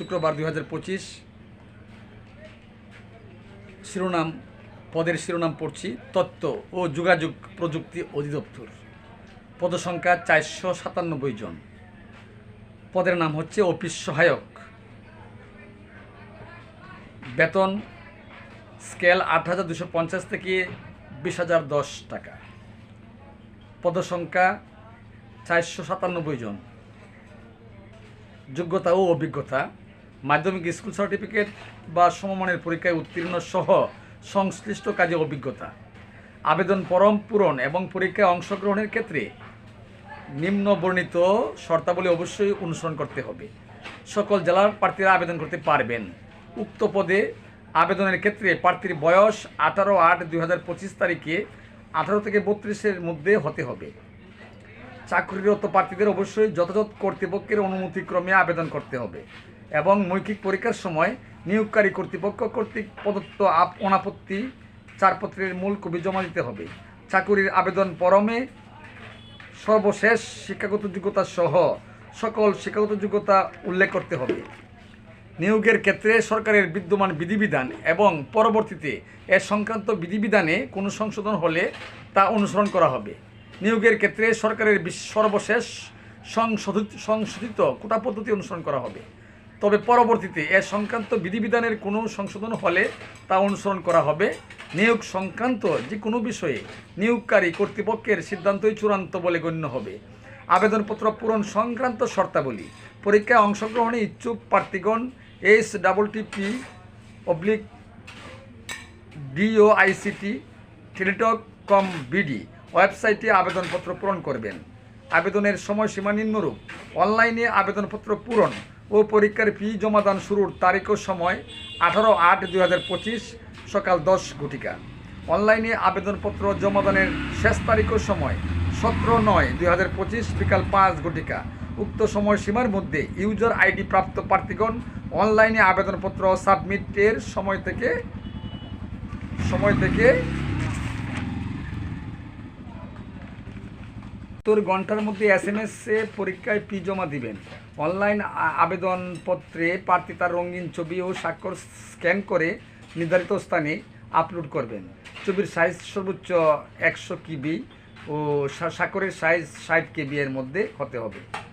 শুক্রবার দুই হাজার পঁচিশ শিরোনাম, পদের শিরোনাম পড়ছি তথ্য ও যোগাযোগ প্রযুক্তি অধিদপ্তর। পদসংখ্যা চারশো সাতানব্বই জন। পদের নাম হচ্ছে অফিস সহায়ক। বেতন স্কেল আট হাজার দুশো পঞ্চাশ থেকে বিশ হাজার দশ টাকা। পদসংখ্যা চারশো সাতানব্বই জন। যোগ্যতা ও অভিজ্ঞতা মাধ্যমিক স্কুল সার্টিফিকেট বা সমমানের পরীক্ষায় উত্তীর্ণ সহ সংশ্লিষ্ট কাজে অভিজ্ঞতা। আবেদন পরম পূরণ এবং পরীক্ষায় অংশগ্রহণের ক্ষেত্রে নিম্ন বর্ণিত শর্তাবলী অবশ্যই অনুসরণ করতে হবে। সকল জেলার প্রার্থীরা আবেদন করতে পারবেন। উক্ত পদে আবেদনের ক্ষেত্রে প্রার্থীর বয়স আঠারো আট দুই তারিখে আঠারো থেকে বত্রিশের মধ্যে হতে হবে। চাকরিরত প্রার্থীদের অবশ্যই যথাযথ কর্তৃপক্ষের অনুমতিক্রমে আবেদন করতে হবে। এবং মৌখিক পরীক্ষার সময় নিয়োগকারী কর্তৃপক্ষ কর্তৃক প্রদত্ত আপ অনাপত্তি চারপত্রের মূল কপি জমা দিতে হবে। চাকুরির আবেদন পরমে সর্বশেষ শিক্ষাগত যোগ্যতা সহ সকল শিক্ষাগত যোগ্যতা উল্লেখ করতে হবে। নিয়োগের ক্ষেত্রে সরকারের বিদ্যমান বিধিবিধান এবং পরবর্তীতে এ সংক্রান্ত বিধিবিধানে কোনো সংশোধন হলে তা অনুসরণ করা হবে। নিয়োগের ক্ষেত্রে সরকারের সর্বশেষ সংশোধিত কোটা পদ্ধতি অনুসরণ করা হবে। তবে পরবর্তীতে এ সংক্রান্ত বিধিবিধানের কোনো সংশোধন হলে তা অনুসরণ করা হবে। নিয়োগ সংক্রান্ত যে কোনো বিষয়ে নিয়োগকারী কর্তৃপক্ষের সিদ্ধান্তই চূড়ান্ত বলে গণ্য হবে। আবেদনপত্র পূরণ সংক্রান্ত শর্তাবলী, পরীক্ষায় অংশগ্রহণে ইচ্ছুক প্রার্থীগণ S double TP oblique DOICT, Teletalk com BD ওয়েবসাইটে আবেদনপত্র পূরণ করবেন। আবেদনের সময়সীমা নিম্নরূপ। অনলাইনে আবেদনপত্র পূরণ ও পরীক্ষার ফি জমাদান শুরুর তারিখ ও সময় আঠারো আট দুই সকাল দশ ঘটিকা অনলাইনে আবেদনপত্র জমাদানের শেষ তারিখ ও সময় সতেরো নয় দুই বিকাল পাঁচ ঘটিকা উক্ত সময়সীমার মধ্যে ইউজার আইডি প্রাপ্ত প্রার্থীগণ অনলাইনে আবেদনপত্র সাবমিটের সময় থেকে সময় থেকে তোর ঘণ্টার মধ্যে এস এম এস পরীক্ষায় ফি জমা দিবেন। অনলাইন আবেদনপত্রে প্রার্থী তার রঙিন ছবি ও স্বাক্ষর স্ক্যান করে নির্ধারিত স্থানে আপলোড করবেন। ছবির সাইজ সর্বোচ্চ একশো কিবি ও স্বা- স্বাক্ষরের সাইজ ষাট কেবি এর মধ্যে হতে হবে।